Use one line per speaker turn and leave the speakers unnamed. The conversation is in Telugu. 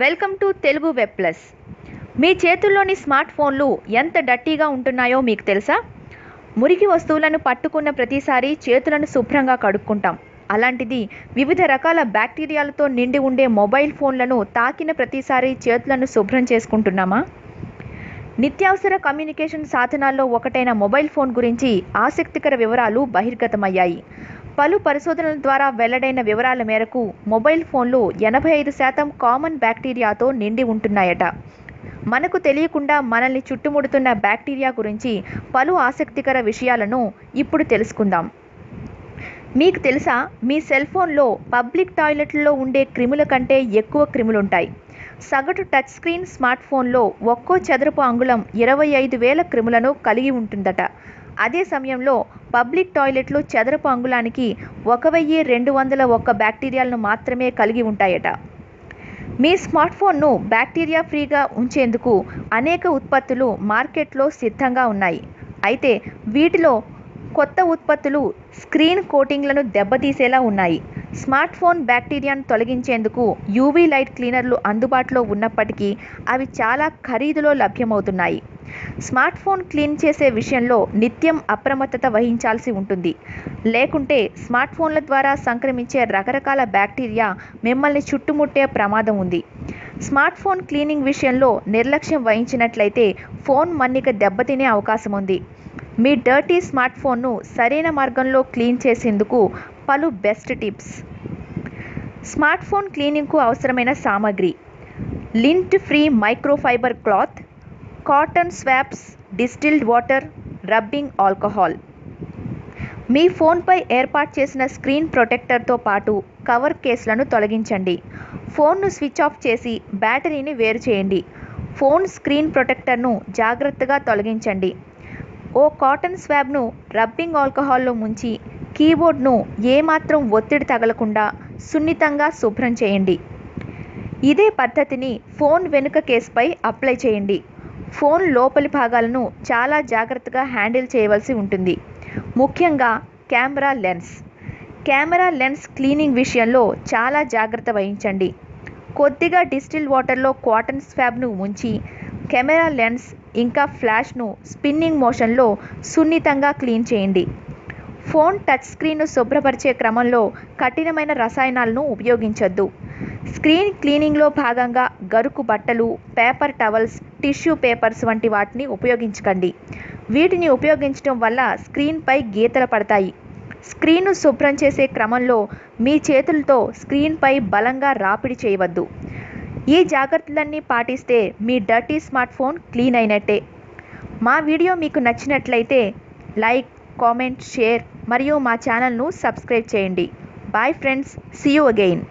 Welcome to Telugu web plus. మీ చేతుల్లోని స్మార్ట్ ఫోన్లు ఎంత డట్టీగా ఉంటున్నాయో మీకు తెలుసా? మురికి వస్తువులను పట్టుకున్న ప్రతిసారి చేతులను శుభ్రంగా కడుక్కుంటాం. అలాంటిది వివిధ రకాల బ్యాక్టీరియాలతో నిండి ఉండే మొబైల్ ఫోన్లను తాకిన ప్రతిసారి చేతులను శుభ్రం చేసుకుంటున్నామా? నిత్యావసర కమ్యూనికేషన్ సాధనాల్లో ఒకటైన మొబైల్ ఫోన్ గురించి ఆసక్తికర వివరాలు బహిర్గతమయ్యాయి. పలు పరిశోధనల ద్వారా వెల్లడైన వివరాల మేరకు మొబైల్ ఫోన్లు ఎనభై ఐదు శాతం కామన్ బ్యాక్టీరియాతో నిండి ఉంటున్నాయట. మనకు తెలియకుండా మనల్ని చుట్టుముడుతున్న బ్యాక్టీరియా గురించి పలు ఆసక్తికర విషయాలను ఇప్పుడు తెలుసుకుందాం. మీకు తెలుసా మీ సెల్ ఫోన్లో పబ్లిక్ టాయిలెట్లలో ఉండే క్రిముల కంటే ఎక్కువ క్రిములుంటాయి. సగటు టచ్ స్క్రీన్ స్మార్ట్ ఫోన్లో ఒక్కో చదరపు అంగుళం ఇరవై ఐదు వేల క్రిములను కలిగి ఉంటుందట. అదే సమయంలో పబ్లిక్ టాయిలెట్లు చదరపు అంగుళానికి ఒక వెయ్యి రెండు వందల ఒక్క బ్యాక్టీరియాలను మాత్రమే కలిగి ఉంటాయట. మీ స్మార్ట్ ఫోన్ను బ్యాక్టీరియా ఫ్రీగా ఉంచేందుకు అనేక ఉత్పత్తులు మార్కెట్లో సిద్ధంగా ఉన్నాయి. అయితే వీటిలో కొత్త ఉత్పత్తులు స్క్రీన్ కోటింగ్లను దెబ్బతీసేలా ఉన్నాయి. స్మార్ట్ ఫోన్ బ్యాక్టీరియాను తొలగించేందుకు యూవీ లైట్ క్లీనర్లు అందుబాటులో ఉన్నప్పటికీ అవి చాలా ఖరీదులో లభ్యమవుతున్నాయి. స్మార్ట్ ఫోన్ క్లీన్ చేసే విషయంలో నిత్యం అప్రమత్తత వహించాల్సి ఉంటుంది. లేకుంటే స్మార్ట్ ఫోన్ల ద్వారా సంక్రమించే రకరకాల బ్యాక్టీరియా మిమ్మల్ని చుట్టుముట్టే ప్రమాదం ఉంది. స్మార్ట్ ఫోన్ క్లీనింగ్ విషయంలో నిర్లక్ష్యం వహించినట్లయితే ఫోన్ మన్నిక దెబ్బతినే అవకాశం ఉంది. మీ డర్టీ స్మార్ట్ ఫోన్ను సరైన మార్గంలో క్లీన్ చేసేందుకు పలు బెస్ట్ టిప్స్. స్మార్ట్ ఫోన్ క్లీనింగ్కు అవసరమైన సామాగ్రి. Lint free microfibre cloth cotton swabs distilled water rubbing alcohol మీ ఫోన్పై ఏర్పాటు చేసిన స్క్రీన్ ప్రొటెక్టర్తో పాటు కవర్ కేసులను తొలగించండి. ఫోన్ను స్విచ్ ఆఫ్ చేసి బ్యాటరీని వేరు చేయండి. ఫోన్ స్క్రీన్ ప్రొటెక్టర్ను జాగ్రత్తగా తొలగించండి. ఓ కాటన్ స్వాబ్ను రబ్బింగ్ ఆల్కహాల్లో ముంచి కీబోర్డ్ను ఏమాత్రం ఒత్తిడి తగలకుండా సున్నితంగా శుభ్రం చేయండి. ఇదే పద్ధతిని ఫోన్ వెనుక కేసుపై అప్లై చేయండి. ఫోన్ లోపలి భాగాలను చాలా జాగ్రత్తగా హ్యాండిల్ చేయవలసి ఉంటుంది. ముఖ్యంగా camera lens. Camera lens cleaning విషయంలో చాలా జాగ్రత్త వహించండి. కొద్దిగా డిస్టిల్ వాటర్లో కాటన్ స్వాబ్ను ముంచి కెమెరా లెన్స్ ఇంకా ఫ్లాష్ను స్పిన్నింగ్ మోషన్లో సున్నితంగా క్లీన్ చేయండి. ఫోన్ టచ్ స్క్రీన్ను శుభ్రపరిచే క్రమంలో కఠినమైన రసాయనాలను ఉపయోగించొద్దు. స్క్రీన్ క్లీనింగ్లో భాగంగా గరుకు బట్టలు పేపర్ టవల్స్ టిష్యూ పేపర్స్ వంటి వాటిని ఉపయోగించకండి. వీటిని ఉపయోగించడం వల్ల స్క్రీన్పై గీతలు పడతాయి. స్క్రీన్ను శుభ్రం చేసే క్రమంలో మీ చేతులతో స్క్రీన్పై బలంగా రాపిడి చేయవద్దు. ఈ జాగ్రత్తలన్నీ పాటిస్తే మీ డర్టీ స్మార్ట్ ఫోన్ క్లీన్ అయినట్టే. మా వీడియో మీకు నచ్చినట్లయితే లైక్ కామెంట్ షేర్ మరియు మా ఛానల్ను సబ్స్క్రైబ్ చేయండి. Bye friends see you again